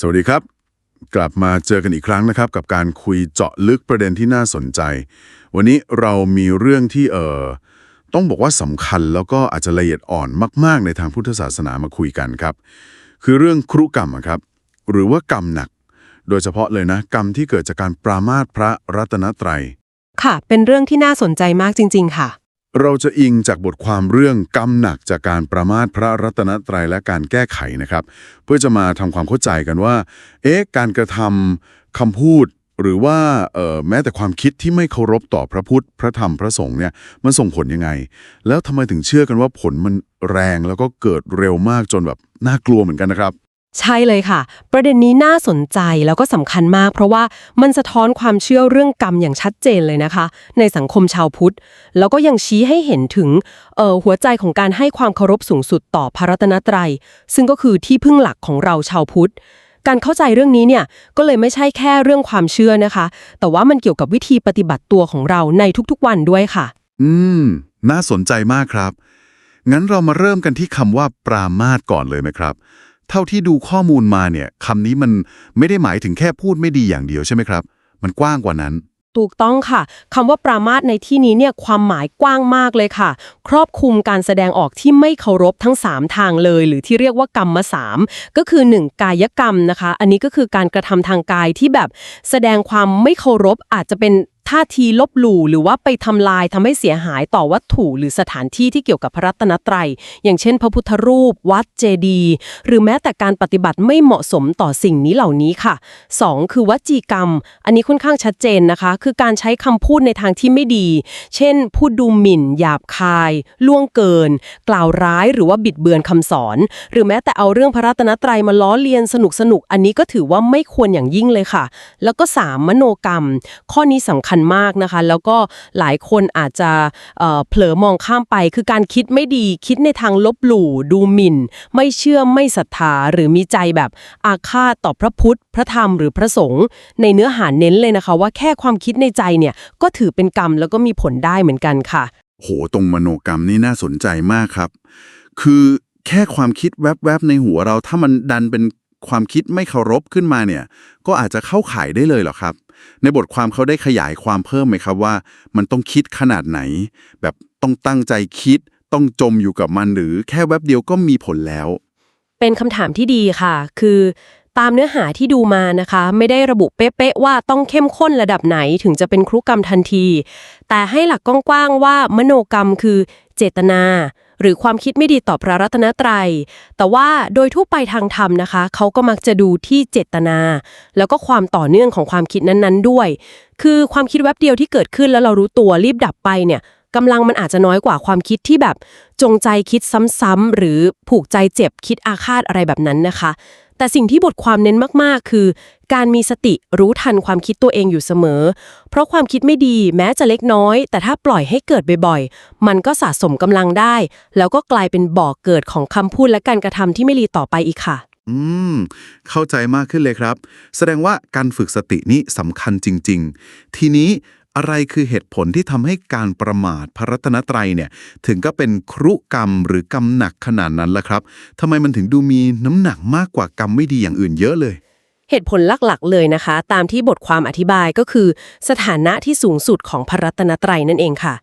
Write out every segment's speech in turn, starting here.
สวัสดีครับ กลับมาเจอกันอีกครั้งนะครับ กับการคุยเจาะลึกประเด็นที่น่าสนใจ วันนี้เรามีเรื่องที่เออต้องบอกว่าสำคัญแล้วก็อาจจะละเอียดอ่อนมาก ๆ ในทางพุทธศาสนามาคุยกันครับ คือเรื่องครุกรรมครับ หรือว่ากรรมหนัก โดยเฉพาะเลยนะ กรรมที่เกิดจากการปรามาสพระรัตนตรัย ค่ะ เป็นเรื่องที่น่าสนใจมากจริง ๆ ค่ะ เราจะอิงจากบทความเรื่องกรรมหนักจากการประมาทพระรัตนตรัยและการแก้ไขนะครับ เพื่อจะมาทำความเข้าใจกันว่า เอ๊ะการกระทำคำพูด หรือว่าเอ่อแม้แต่ความคิดที่ไม่เคารพต่อพระพุทธพระธรรมพระสงฆ์เนี่ยมันส่งผลยังไง แล้วทำไมถึงเชื่อกันว่าผลมันแรงแล้วก็เกิดเร็วมากจนแบบน่ากลัวเหมือนกันนะครับ ใช่เลยค่ะ ประเด็นนี้น่าสนใจแล้วก็สำคัญมาก เพราะว่ามันสะท้อนความเชื่อเรื่องกรรมอย่างชัดเจนเลยนะคะ ในสังคมชาวพุทธ แล้วก็ยังชี้ให้เห็นถึงเออหัวใจของการให้ความเคารพสูงสุดต่อพระรัตนตรัย ซึ่งก็คือที่พึ่งหลักของเราชาวพุทธ การเข้าใจเรื่องนี้เนี่ยก็เลยไม่ใช่แค่เรื่องความเชื่อนะคะ แต่ว่ามันเกี่ยวกับวิธีปฏิบัติตัวของเราในทุกๆวันด้วยค่ะ อืม น่าสนใจมากครับ งั้นเรามาเริ่มกันที่คำว่าปรามาสก่อนเลยไหมครับ เท่าที่ดูข้อมูลมาเนี่ยคำนี้มันไม่ได้หมายถึงแค่พูดไม่ดีอย่างเดียวใช่ไหมครับ มันกว้างกว่านั้นถูกต้องค่ะคำว่าปรามาสในที่นี้เนี่ยความหมายกว้างมากเลยค่ะ ครอบคลุมการแสดงออกที่ไม่เคารพทั้ง 3 ทางเลย หรือที่เรียกว่ากรรมมาสามก็คือ 1 กายกรรมนะคะ อันนี้ก็คือการกระทำทางกายที่แบบแสดงความไม่เคารพอาจจะเป็น ท่าทีลบหลู่หรือว่าไปทำลายทำให้เสียหายต่อวัตถุหรือสถานที่ที่เกี่ยวกับพระรัตนตรัย อย่างเช่น พระพุทธรูป วัดเจดีย์หรือแม้แต่การปฏิบัติไม่เหมาะสมต่อสิ่งนี้เหล่านี้ค่ะ 2. คือวจีกรรม อันนี้ค่อนข้างชัดเจนนะคะ คือการใช้คำพูดในทางที่ไม่ดี เช่น พูดดูหมิ่น หยาบคาย ล่วงเกิน กล่าวร้ายหรือว่าบิดเบือนคำสอน หรือแม้แต่เอาเรื่องพระรัตนตรัยมาล้อเลียนสนุกสนุกอันนี้ก็ถือว่าไม่ควรอย่างยิ่งเลยค่ะ แล้วก็ 3. มโนกรรม ข้อนี้สำคัญมากนะคะ แล้วก็หลายคนอาจจะเเผลอมองข้ามไป คือการคิดไม่ดีคิดในทางลบหลู่ดูหมิ่น ไม่เชื่อไม่ศรัทธาหรือมีใจแบบอาฆาตต่อพระพุทธ พระธรรมหรือพระสงฆ์ในเนื้อหาเน้นเลยนะคะ ว่าแค่ความคิดในใจเนี่ยก็ถือเป็นกรรมแล้วก็มีผลได้เหมือนกันค่ะ โหตรงมโนกรรมนี่น่าสนใจมากครับ คือแค่ความคิดแวบๆในหัวเราถ้ามันดันเป็น ความคิดไม่เคารพขึ้นมาเนี่ย ก็อาจจะเข้าข่ายได้เลยเหรอครับ ในบทความเขาได้ขยายความเพิ่มไหมครับว่า มันต้องคิดขนาดไหน แบบต้องตั้งใจคิด ต้องจมอยู่กับมันหรือแค่แวบเดียวก็มีผลแล้ว เป็นคำถามที่ดีค่ะ คือตามเนื้อหาที่ดูมานะคะ ไม่ได้ระบุเป๊ะๆว่าต้องเข้มข้นระดับไหนถึงจะเป็นครุกรรมทันที แต่ให้หลักกว้างๆว่ามโนกรรมคือเจตนา หรือความคิดไม่ดีต่อพระรัตนตรัย แต่ว่าโดยทั่วไปทางธรรมนะคะ เขาก็มักจะดูที่เจตนา แล้วก็ความต่อเนื่องของความคิดนั้นๆด้วย คือความคิดแวบเดียวที่เกิดขึ้นแล้วเรารู้ตัวรีบดับไปเนี่ยกำลังมันอาจจะน้อยกว่าความคิดที่แบบจงใจคิดซ้ำๆหรือผูกใจเจ็บคิดอาฆาตอะไรแบบนั้นนะคะ แต่สิ่งที่บทความเน้นมาก ๆ คือ การมีสติรู้ทันความคิดตัวเองอยู่เสมอ เพราะความคิดไม่ดีแม้จะเล็กน้อย แต่ถ้าปล่อยให้เกิดบ่อยๆ มันก็สะสมกำลังได้ แล้วก็กลายเป็นบ่อกเกิดของคำพูดและการกระทำที่ไม่ดีต่อไปอีกค่ะ อืม เข้าใจมากขึ้นเลยครับ แสดงว่าการฝึกสตินี้สำคัญจริง ๆ ทีนี้ อะไรคือเหตุผลที่ทำให้การประมาทพระรัตนตรัยเนี่ยถึงก็เป็นครุกรรมหรือกรรมหนักขนาดนั้นล่ะครับทำไมมันถึงดูมีน้ำหนักมากกว่ากรรมไม่ดีอย่างอื่นเยอะเลย เหตุผลหลักๆ เลยนะคะ ตามที่บทความอธิบายก็คือ สถานะที่สูงสุดของพระรัตนตรัยนั่นเองค่ะ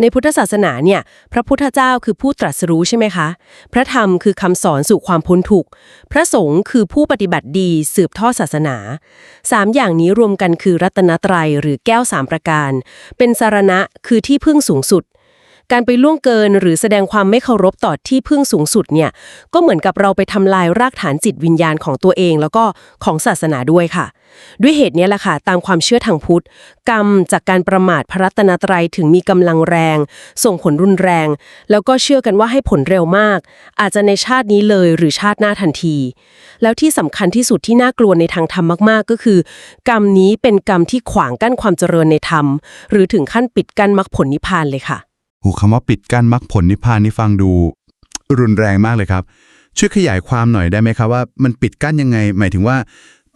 ในพุทธศาสนาเนี่ย พระพุทธเจ้าคือผู้ตรัสรู้ใช่ไหมคะ พระธรรมคือคำสอนสู่ความพ้นทุกข์ พระสงฆ์คือผู้ปฏิบัติดีสืบทอดศาสนาสามอย่างนี้รวมกันคือรัตนตรัยหรือแก้วสามประการ เป็นสารณะคือที่พึ่งสูงสุด การไปล่วงเกินหรือแสดงความไม่เคารพต่อที่พึ่งสูงสุดเนี่ยก็เหมือนกับเราไปทำลายรากฐานจิตวิญญาณของตัวเอง แล้วก็ของศาสนาด้วยค่ะ ด้วยเหตุนี้แหละค่ะตามความเชื่อทางพุทธ กรรมจากการประมาทพระรัตนตรัยถึงมีกำลังแรง ส่งผลรุนแรง แล้วก็เชื่อกันว่าให้ผลเร็วมาก อาจจะในชาตินี้เลยหรือชาติหน้าทันที แล้วที่สำคัญที่สุดที่น่ากลัวในทางธรรมมากๆ ก็คือ กรรมนี้เป็นกรรมที่ขวางกั้นความเจริญในธรรม หรือถึงขั้นปิดกั้นมรรคผลนิพพานเลยค่ะ หูคำว่าปิดกั้นมรรคผลนิพพานนี่ฟังดู รุนแรงมากเลยครับ ช่วยขยายความหน่อยได้ไหมครับว่ามันปิดกั้นยังไง หมายถึงว่า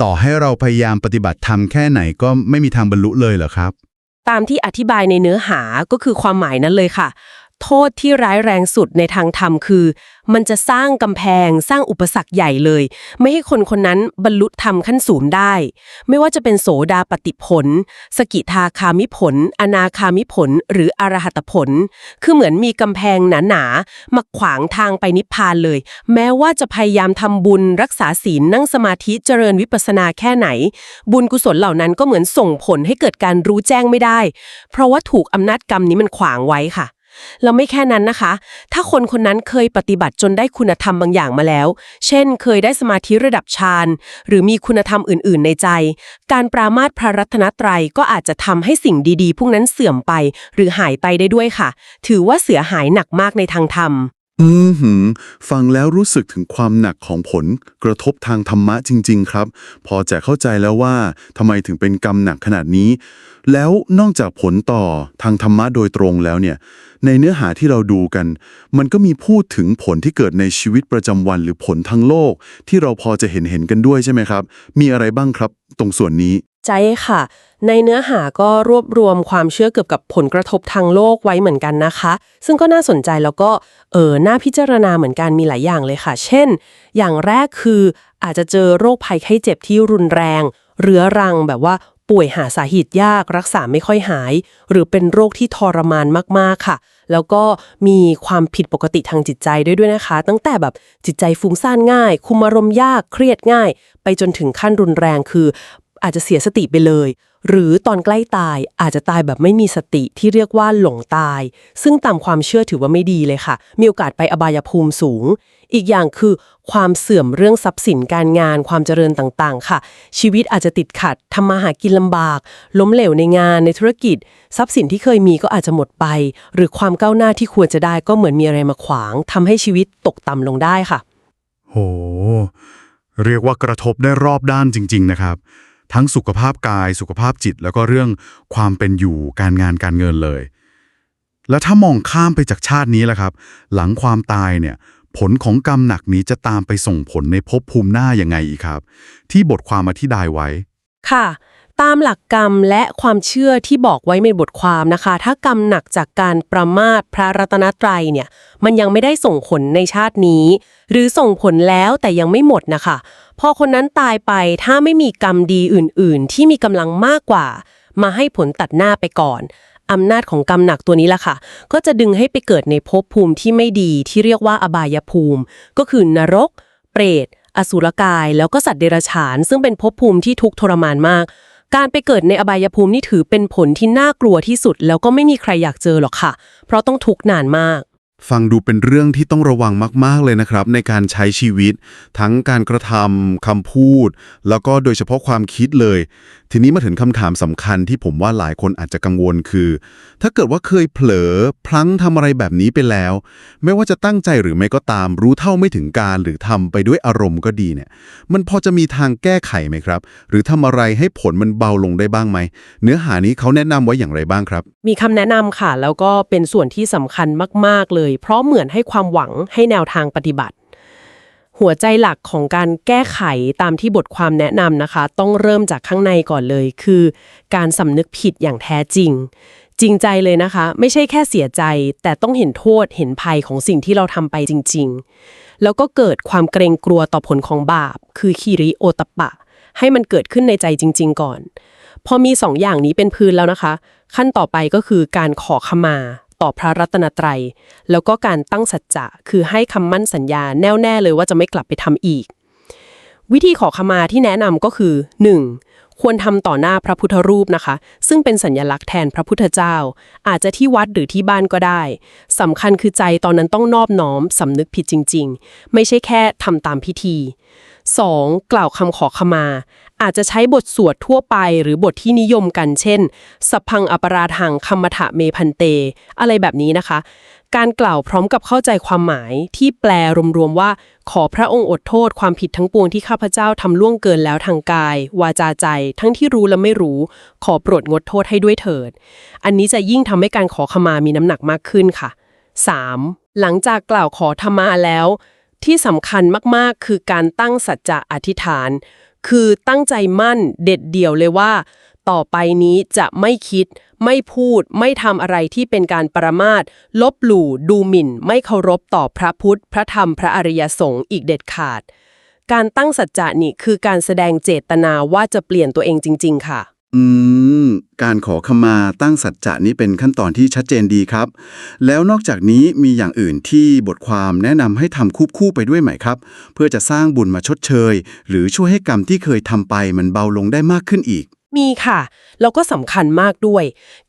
ต่อให้เราพยายามปฏิบัติธรรมแค่ไหนก็ไม่มีทางบรรลุเลยเหรอครับ ตามที่อธิบายในเนื้อหาก็คือความหมายนั้นเลยค่ะ โทษที่ร้ายแรงสุดในทางธรรมคือ มันจะสร้างกำแพงสร้างอุปสรรคใหญ่เลย ไม่ให้คนคนนั้นบรรลุธรรมขั้นสูงได้ ไม่ว่าจะเป็นโสดาปติผล สกิทาคามิผล อนาคามิผล หรืออรหัตผล คือเหมือนมีกำแพงหนาๆมาขวางทางไปนิพพานเลย แม้ว่าจะพยายามทำบุญรักษาศีลนั่งสมาธิเจริญวิปัสสนาแค่ไหน บุญกุศลเหล่านั้นก็เหมือนส่งผลให้เกิดการรู้แจ้งไม่ได้ เพราะว่าถูกอำนาจกรรมนี้มันขวางไว้ค่ะ แล้วไม่แค่นั้นนะคะ ถ้าคนคนนั้นเคยปฏิบัติจนได้คุณธรรมบางอย่างมาแล้ว เช่น เคยได้สมาธิระดับฌานหรือมีคุณธรรมอื่น ๆ ในใจ การปรามาสพระรัตนตรัยก็อาจจะทำให้สิ่งดีๆ พวกนั้นเสื่อมไป หรือหายไปได้ด้วยค่ะ ถือว่าเสียหายหนักมากในทางธรรม อืมหืมฟังแล้วรู้สึกถึงความหนักของผลกระทบทางธรรมะจริง ๆ ครับ พอจะเข้าใจแล้วว่าทำไมถึงเป็นกรรมหนักขนาดนี้ แล้วนอกจากผลต่อทางธรรมะโดยตรงแล้วเนี่ย ในเนื้อหาที่เราดูกัน มันก็มีพูดถึงผลที่เกิดในชีวิตประจำวันหรือผลทางโลก ที่เราพอจะเห็นเห็นกันด้วยใช่ไหมครับ มีอะไรบ้างครับ ตรงส่วนนี้ใจค่ะ ในเนื้อหาก็รวบรวมความเชื่อเกี่ยวกับผลกระทบทางโลกไว้เหมือนกันนะคะ ซึ่งก็น่าสนใจแล้วก็เออน่าพิจารณาเหมือนกันมีหลายอย่างเลยค่ะ เช่น อย่างแรกคืออาจจะเจอโรคภัยไข้เจ็บที่รุนแรง เรื้อรังแบบว่าป่วยหาสาเหตุยาก รักษาไม่ค่อยหาย หรือเป็นโรคที่ทรมานมากๆค่ะ แล้วก็มีความผิดปกติทางจิตใจด้วยด้วยนะคะ ตั้งแต่แบบจิตใจฟุ้งซ่านง่าย คุมอารมณ์ยากเครียดง่าย ไปจนถึงขั้นรุนแรงคืออาจจะเสียสติไปเลย หรือตอนใกล้ตายอาจจะตายแบบไม่มีสติที่เรียกว่าหลงตาย ซึ่งตามความเชื่อถือว่าไม่ดีเลยค่ะ มีโอกาสไปอบายภูมิสูง อีกอย่างคือความเสื่อมเรื่องทรัพย์สินการงานความเจริญต่างๆ ค่ะ ชีวิตอาจจะติดขัดทำมาหากินลำบาก ล้มเหลวในงานในธุรกิจ ทรัพย์สินที่เคยมีก็อาจจะหมดไป หรือความก้าวหน้าที่ควรจะได้ก็เหมือนมีอะไรมาขวางทำให้ชีวิตตกต่ำลงได้ค่ะ โห เรียกว่ากระทบได้รอบด้านจริง ๆ นะครับ ทั้งสุขภาพกาย สุขภาพจิต แล้วก็เรื่องความเป็นอยู่การงานการเงินเลย แล้วถ้ามองข้ามไปจากชาตินี้ล่ะครับ หลังความตายเนี่ยผลของกรรมหนักนี้จะตามไปส่งผลในภพภูมิหน้ายังไงอีกครับ ที่บทความอธิบายไว้ ค่ะ ตามหลักกรรมและความเชื่อที่บอกไว้ในบทความนะคะ ถ้ากรรมหนักจากการประมาทพระรัตนตรัยเนี่ย มันยังไม่ได้ส่งผลในชาตินี้ หรือส่งผลแล้วแต่ยังไม่หมดนะคะ พอคนนั้นตายไปถ้าไม่มีกรรมดีอื่น ๆ ที่มีกำลังมากกว่า มาให้ผลตัดหน้าไปก่อนอำนาจของกรรมหนักตัวนี้ล่ะค่ะ ก็จะดึงให้ไปเกิดในภพภูมิที่ไม่ดีที่เรียกว่าอบายภูมิ ก็คือนรก เปรต อสุรกาย แล้วก็สัตว์เดรัจฉาน ซึ่งเป็นภพภูมิที่ทุกทรมานมาก การไปเกิดในอบายภูมินี่ถือเป็นผลที่น่ากลัวที่สุด แล้วก็ไม่มีใครอยากเจอหรอกค่ะ เพราะต้องทุกข์นานมากฟังดูเป็นเรื่องที่ต้องระวังมากๆเลยนะครับ ในการใช้ชีวิต ทั้งการกระทำคำพูด แล้วก็โดยเฉพาะความคิดเลยทีนี้มาถึงคำถามสำคัญที่ผมว่าหลายคนอาจจะกังวลคือ ถ้าเกิดว่าเคยเผลอพลั้งทำอะไรแบบนี้ไปแล้ว ไม่ว่าจะตั้งใจหรือไม่ก็ตาม รู้เท่าไม่ถึงการหรือทำไปด้วยอารมณ์ก็ดีเนี่ย มันพอจะมีทางแก้ไขไหมครับ หรือทำอะไรให้ผลมันเบาลงได้บ้างไหม เนื้อหานี้เขาแนะนำไว้อย่างไรบ้างครับ มีคำแนะนำค่ะ แล้วก็เป็นส่วนที่สำคัญมาก ๆ เลย เพราะเหมือนให้ความหวังให้แนวทางปฏิบัติ หัวใจหลักของการแก้ไขตามที่บทความแนะนำนะคะ ต้องเริ่มจากข้างในก่อนเลย คือ การสำนึกผิดอย่างแท้จริง จริงใจเลยนะคะ ไม่ใช่แค่เสียใจ แต่ต้องเห็นโทษเห็นภัยของสิ่งที่เราทำไปจริง ๆ แล้วก็เกิดความเกรงกลัวต่อผลของบาป คือคีริโอตปะ ให้มันเกิดขึ้นในใจจริง ๆ ก่อน พอมีสองอย่างนี้เป็นพื้นแล้วนะคะ ขั้นต่อไปก็คือการขอขมา ต่อพระรัตนตรัย แล้วก็การตั้งสัจจะคือให้คำมั่นสัญญาแน่วแน่เลยว่าจะไม่กลับไปทำอีก วิธีขอขมาที่แนะนำก็คือ 1. ควรทำต่อหน้าพระพุทธรูปนะคะ ซึ่งเป็นสัญญลักษณ์แทนพระพุทธเจ้า อาจจะที่วัดหรือที่บ้านก็ได้สำคัญคือใจตอนนั้นต้องนอบน้อมสำนึกผิดจริง ๆ ไม่ใช่แค่ทำตามพิธี 2. กล่าวคำขอขมา อาจจะใช้บทสวดทั่วไปหรือบทที่นิยมกันเช่นสพพังอปราทังคัมมถะเมพันเต อะไรแบบนี้นะคะ การกล่าวพร้อมกับเข้าใจความหมายที่แปลรวมๆว่า ขอพระองค์อดโทษความผิดทั้งปวงที่ข้าพเจ้าทำล่วงเกินแล้วทางกาย วาจาใจ ทั้งที่รู้และไม่รู้ ขอโปรดงดโทษให้ด้วยเถิด อันนี้จะยิ่งทำให้การขอขมามีน้ำหนักมากขึ้นค่ะ 3. หลังจากกล่าวขอธรรมะแล้ว ที่สำคัญมากๆ คือการตั้งสัจจะอธิษฐาน คือตั้งใจมั่นเด็ดเดี่ยวเลยว่า ต่อไปนี้จะไม่คิด ไม่พูด ไม่ทำอะไรที่เป็นการประมาทลบหลู่ดูหมิ่น ไม่เคารพต่อพระพุทธ พระธรรมพระอริยสงฆ์อีกเด็ดขาด การตั้งสัจจะนี่คือการแสดงเจตนาว่าจะเปลี่ยนตัวเองจริง ๆ ค่ะ อืม การขอขมาตั้งสัจจะนี้เป็นขั้นตอนที่ชัดเจนดีครับ แล้วนอกจากนี้มีอย่างอื่นที่บทความแนะนำให้ทำควบคู่ไปด้วยไหมครับ เพื่อจะสร้างบุญมาชดเชย หรือช่วยให้กรรมที่เคยทำไปมันเบาลงได้มากขึ้นอีก มีค่ะ แล้วก็สำคัญมากด้วย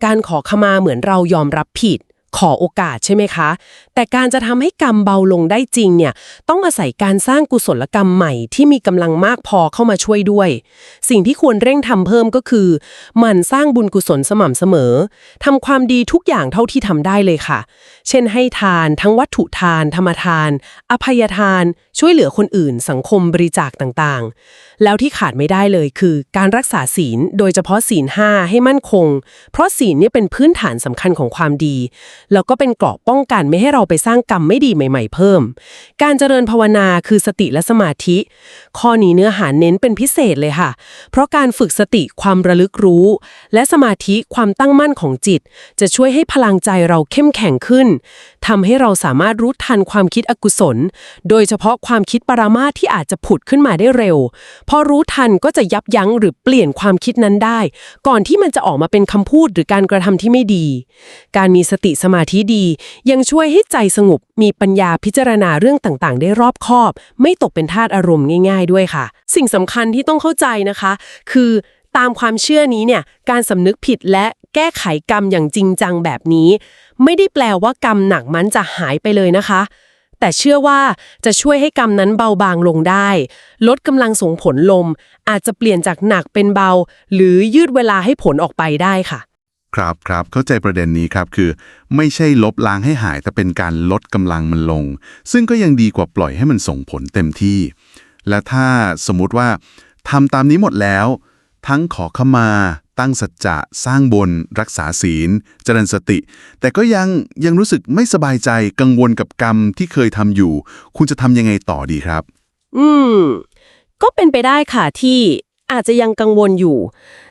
การขอขมาเหมือนเรายอมรับผิด ขอโอกาสใช่ไหมคะ แต่การจะทำให้กรรมเบาลงได้จริงเนี่ยต้องอาศัยการสร้างกุศลกรรมใหม่ที่มีกำลังมากพอเข้ามาช่วยด้วย สิ่งที่ควรเร่งทำเพิ่มก็คือหมันสร้างบุญกุศลสม่ำเสมอทำความดีทุกอย่างเท่าที่ทำได้เลยค่ะ เช่นให้ทานทั้งวัตถุทาน ธรรมทาน อภัยทาน ช่วยเหลือคนอื่น สังคมบริจาคต่างๆ แล้วที่ขาดไม่ได้เลยคือ การรักษาศีล โดยเฉพาะศีลห้าให้มั่นคง เพราะศีลเนี่ยเป็นพื้นฐานสำคัญของความดี แล้วก็เป็นเกราะป้องกันไม่ให้เราไปสร้างกรรมไม่ดีใหม่ ๆ เพิ่ม การเจริญภาวนาคือสติและสมาธิ ข้อนี้เนื้อหาเน้นเป็นพิเศษเลยค่ะ เพราะการฝึกสติความระลึกรู้ และสมาธิความตั้งมั่นของจิต จะช่วยให้พลังใจเราเข้มแข็งขึ้นทำให้เราสามารถรู้ทันความคิดอกุศล โดยเฉพาะความคิดปรามาที่อาจจะผุดขึ้นมาได้เร็วพอรู้ทันก็จะยับยั้งหรือเปลี่ยนความคิดนั้นได้ ก่อนที่มันจะออกมาเป็นคำพูดหรือการกระทำที่ไม่ดี การมีสติสมาธิดี ยังช่วยให้ใจสงบมีปัญญาพิจารณาเรื่องต่างๆ ได้รอบคอบ ไม่ตกเป็นทาสอารมณ์ง่าย ๆ ด้วยค่ะ สิ่งสำคัญที่ต้องเข้าใจนะคะ คือตามความเชื่อนี้เนี่ยการสำนึกผิดและแก้ไขกรรมอย่างจริงจังแบบนี้ ไม่ได้แปลว่ากรรมหนักมันจะหายไปเลยนะคะ แต่เชื่อว่าจะช่วยให้กรรมนั้นเบาบางลงได้ ลดกำลังส่งผลลม อาจจะเปลี่ยนจากหนักเป็นเบา หรือยืดเวลาให้ผลออกไปได้ค่ะ ครับครับเข้าใจประเด็นนี้ครับคือ ไม่ใช่ลบล้างให้หาย แต่เป็นการลดกำลังมันลง ซึ่งก็ยังดีกว่าปล่อยให้มันส่งผลเต็มที่ และถ้าสมมุติว่าทำตามนี้หมดแล้ว ทั้งขอขมา ตั้งสัจจะสร้างบน รักษาศีล เจริญสติ แต่ก็ยังยังรู้สึกไม่สบายใจกังวลกับกรรมที่เคยทำอยู่ คุณจะทำยังไงต่อดีครับ อืม ก็เป็นไปได้ค่ะที่อาจจะยังกังวลอยู่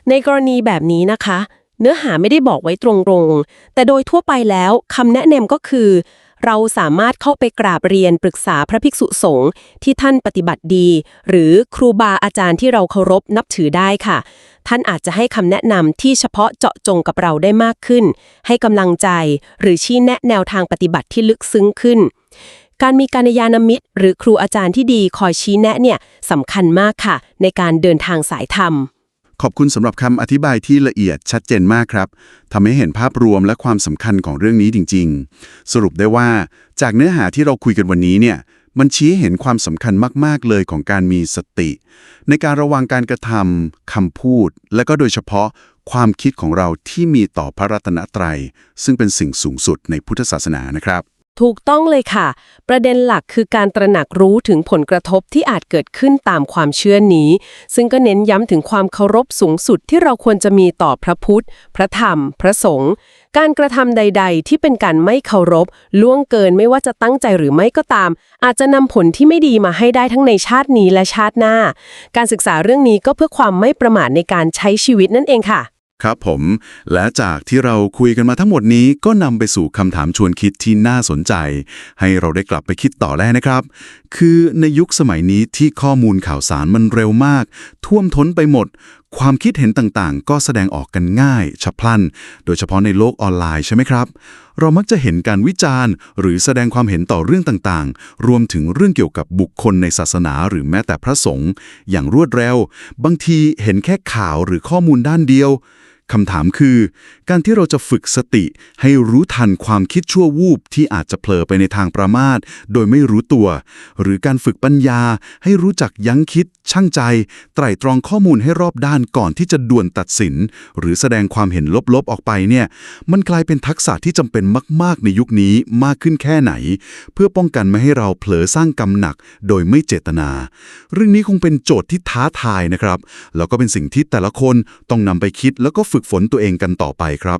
ในกรณีแบบนี้นะคะ เนื้อหาไม่ได้บอกไว้ตรงๆ แต่โดยทั่วไปแล้วคำแนะนำก็คือ เราสามารถเข้าไปกราบเรียนปรึกษาพระภิกษุสงฆ์ที่ท่านปฏิบัติดี หรือครูบาอาจารย์ที่เราเคารพนับถือได้ค่ะ ท่านอาจจะให้คำแนะนำที่เฉพาะเจาะจงกับเราได้มากขึ้น ให้กำลังใจหรือชี้แนะแนวทางปฏิบัติที่ลึกซึ้งขึ้น การมีการยานมิตร หรือครูอาจารย์ที่ดีคอยชี้แนะเนี่ยสำคัญมากค่ะ ในการเดินทางสายธรรม ขอบคุณสำหรับคำอธิบายที่ละเอียดชัดเจนมากครับทำให้เห็นภาพรวมและความสำคัญของเรื่องนี้จริง ๆ สรุปได้ว่า จากเนื้อหาที่เราคุยกันวันนี้เนี่ยมันชี้เห็นความสำคัญมาก ๆ เลยของการมีสติ ในการระวังการกระทำคำพูด และก็โดยเฉพาะความคิดของเราที่มีต่อพระรัตนตรัย ซึ่งเป็นสิ่งสูงสุดในพุทธศาสนานะครับ ถูกต้องเลยค่ะ ประเด็นหลักคือการตระหนักรู้ถึงผลกระทบที่อาจเกิดขึ้นตามความเชื่อนี้ ซึ่งก็เน้นย้ำถึงความเคารพสูงสุดที่เราควรจะมีต่อพระพุทธ พระธรรม พระสงฆ์การกระทำใด ๆ ที่เป็นการไม่เคารพล่วงเกินไม่ว่าจะตั้งใจหรือไม่ก็ตาม อาจจะนำผลที่ไม่ดีมาให้ได้ทั้งในชาตินี้และชาติหน้า การศึกษาเรื่องนี้ก็เพื่อความไม่ประมาทในการใช้ชีวิตนั่นเองค่ะ ครับผม และจากที่เราคุยกันมาทั้งหมดนี้ก็นำไปสู่คำถามชวนคิดที่น่าสนใจ ให้เราได้กลับไปคิดต่อแล้วนะครับ คือในยุคสมัยนี้ที่ข้อมูลข่าวสารมันเร็วมาก ท่วมท้นไปหมด ความคิดเห็นต่างๆ ก็แสดงออกกันง่ายฉับพลัน โดยเฉพาะในโลกออนไลน์ใช่ไหมครับ เรามักจะเห็นการวิจารณ์ หรือแสดงความเห็นต่อเรื่องต่างๆ รวมถึงเรื่องเกี่ยวกับบุคคลในศาสนาหรือแม้แต่พระสงฆ์อย่างรวดเร็ว บางทีเห็นแค่ข่าวหรือข้อมูลด้านเดียว คำถามคือ การที่เราจะฝึกสติให้รู้ทันความคิดชั่ววูบที่อาจจะเผลอไปในทางประมาทโดยไม่รู้ตัว หรือการฝึกปัญญาให้รู้จักยั้งคิด ช่างใจ ไตร่ตรองข้อมูลให้รอบด้านก่อนที่จะด่วนตัดสิน หรือแสดงความเห็นลบๆออกไปเนี่ย มันกลายเป็นทักษะที่จำเป็นมาก ๆ ในยุคนี้มากขึ้นแค่ไหน เพื่อป้องกันไม่ให้เราเผลอสร้างกรรมหนักโดยไม่เจตนา เรื่องนี้คงเป็นโจทย์ที่ท้าทายนะครับแล้วก็เป็นสิ่งที่แต่ละคนต้องนำไปคิดแล้วก็ฝึกฝนตัวเองกันต่อไปครับ